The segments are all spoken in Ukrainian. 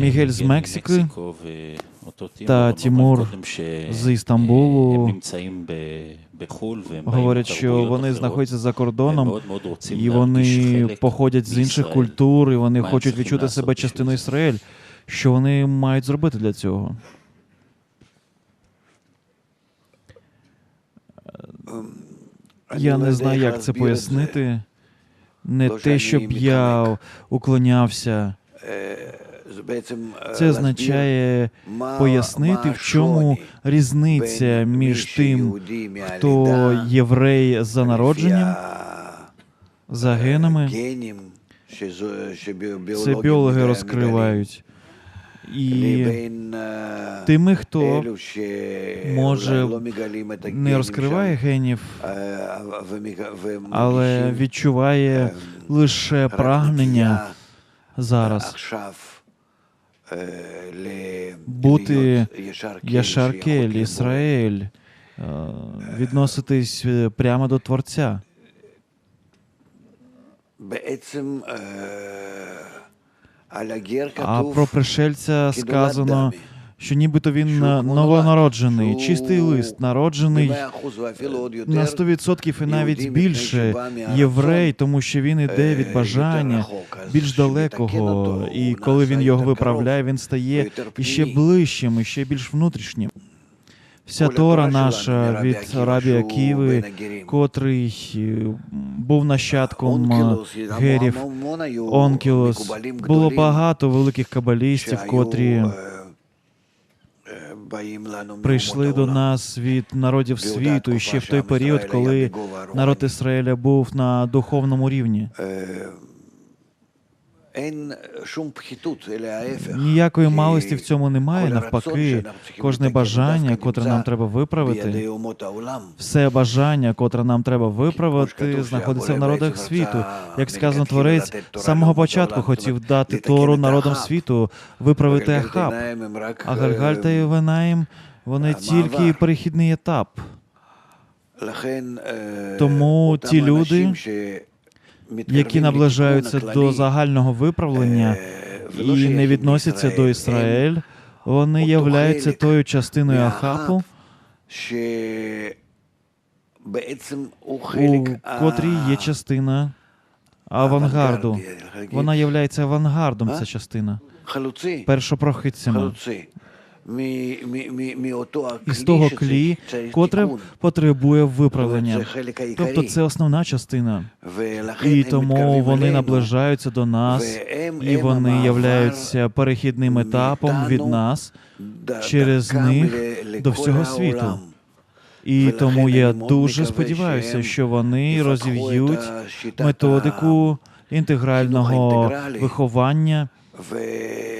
Мігель з Мексики та Тімур з Істамбулу говорять, що вони знаходяться за кордоном, і вони походять з інших культур, і вони хочуть відчути себе частиною Ізраїль. Що вони мають зробити для цього? Я не знаю, як це пояснити. Не те, щоб я уклонявся. Це означає пояснити, в чому різниця між тим, хто єврей за народженням, за генами. Це біологи розкривають. І тими, хто може не розкриває генів, але відчуває лише прагнення зараз бути Яшаркель, Ісраїль, е, відноситись е, прямо до Творця. А про пришельця сказано, що нібито він е, новонароджений, чистий лист, народжений на 100% і навіть більше єврей, тому що він іде від бажання більш далекого, і коли він його виправляє, він стає іще ближчим, іще більш внутрішнім. Вся Тора наша від Рабі Аківи, котрий е, був нащадком е, герів, Онкілос. Було багато великих кабалістів, котрі прийшли до нас від народів світу і ще в той період, коли народ Ізраїля був на духовному рівні. Ніякої малості в цьому немає. Навпаки, кожне бажання, котре нам треба виправити, все бажання, котре нам треба виправити, знаходиться в народах світу. Як сказано, творець з самого початку хотів дати Тору народам світу, виправити Ахаб. А Гальгаль та Євенаїм вони тільки перехідний етап. Тому ті люди, які наближаються до загального виправлення і не відносяться до Ізраїль, вони являються тою частиною Ахапу, у котрій є частина авангарду. Вона є авангардом, ця частина, першопрохидцями. Із того клі, котре потребує виправлення. Тобто це основна частина. І тому вони наближаються до нас, і вони являються перехідним етапом від нас через них до всього світу. І тому я дуже сподіваюся, що вони розів'ють методику інтегрального виховання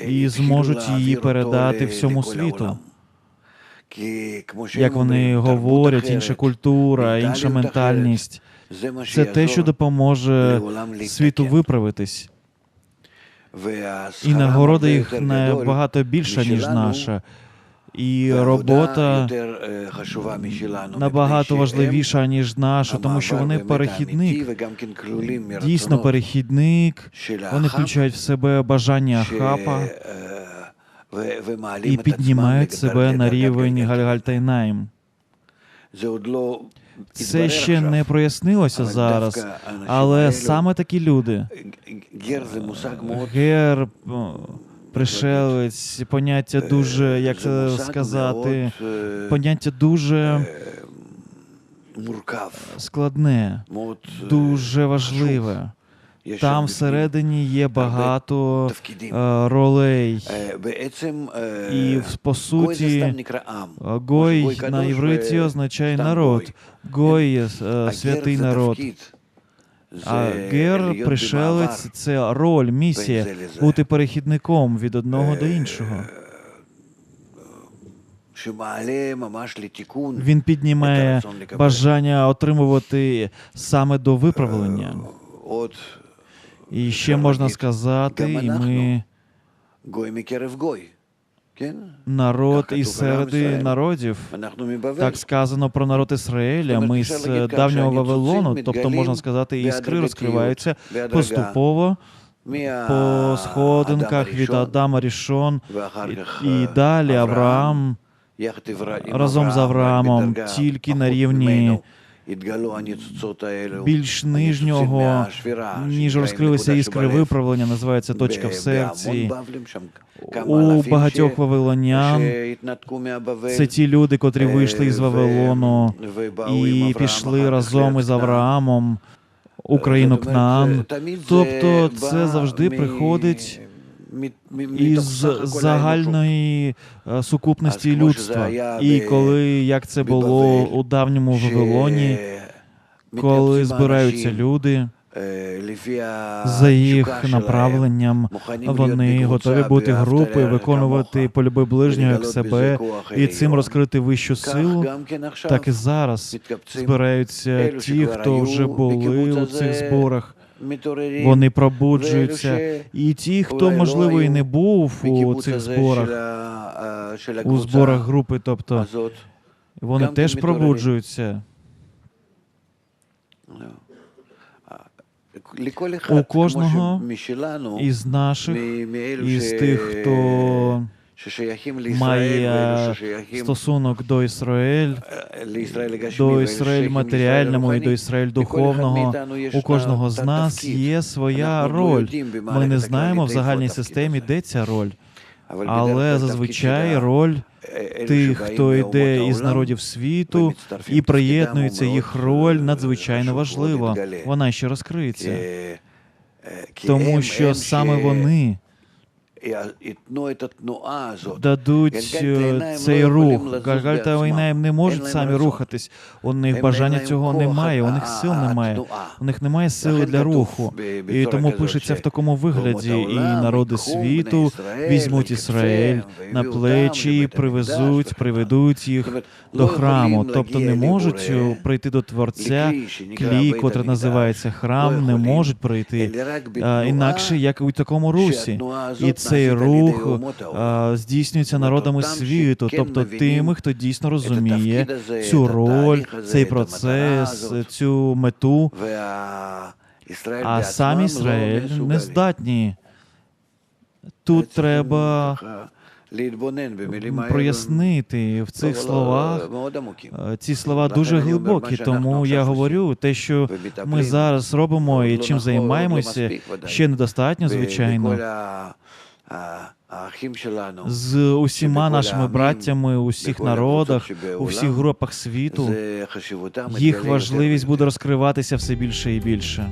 і зможуть її передати всьому світу. Як вони говорять, інша культура, інша ментальність це те, що допоможе світу виправитись. І нагорода їх набагато більша, ніж наша. І робота набагато важливіша, ніж наша, тому що вони перехідник. Дійсно, перехідник. Вони включають в себе бажання хапа і піднімають себе на рівень Гальгальтайнаїм. Це ще не прояснилося зараз, але саме такі люди. Гер, пришелець, поняття дуже, як це сказати, поняття дуже складне, дуже важливе. Там всередині є багато е, ролей. І по суті, Гой на івриті означає народ. Гой є е, святий народ. А гер, пришелець це роль, місія бути перехідником від одного до іншого. Він піднімає бажання отримувати саме до виправлення. І ще можна сказати, і ми народ із середи народів. Так сказано про народ Ізраїля. Ми з давнього Вавилону, тобто можна сказати, іскри розкриваються поступово по сходинках від Адама Рішон і, далі Авраам разом з Авраамом тільки на рівні більш нижнього, ніж розкрилися іскри виправлення, називається точка в серці. У багатьох вавилонян це ті люди, котрі вийшли із Вавилону і пішли разом із Авраамом у країну Кнаан. Тобто це завжди приходить із загальної е, сукупності людства. І коли як це було у давньому Вавилоні, коли збираються люди за їх направленням, вони готові бути групою, виконувати полюби ближнього як себе і цим розкрити вищу силу. Так і зараз збираються ті, хто вже були у цих зборах. Вони пробуджуються, і ті, хто можливо і не був у цих зборах, у зборах групи, тобто вони теж пробуджуються. У кожного із наших, із тих, хто має стосунок до Ізраїль, до Ізраїль матеріальному і до Ізраїль духовного. У кожного з нас є своя роль. Ми не знаємо в загальній системі, де ця роль, але зазвичай роль тих, хто йде із народів світу і приєднується, їх роль надзвичайно важлива. Вона ще розкриється, тому що саме вони дадуть е, цей рух. Гагаль та Вайнаєм не можуть самі рухатись. У них бажання цього немає, у них сил немає. У них немає сили для руху. І тому пишеться в такому вигляді. І народи світу візьмуть Ізраїль на плечі, і привезуть, приведуть їх до храму. Тобто не можуть е, прийти до Творця, клій, котрий називається храм, не можуть прийти інакше, як у такому русі. І цей рух здійснюється народами світу, тобто тими, хто дійсно розуміє цю роль, цей процес, цю мету. А сам Ізраїль не здатні. Тут треба прояснити в цих словах. Е, Ці слова дуже глибокі, тому я говорю те, що ми зараз робимо і чим займаємося, ще недостатньо, звичайно. З усіма нашими браттями у всіх народах, у всіх групах світу, їх важливість буде розкриватися все більше і більше.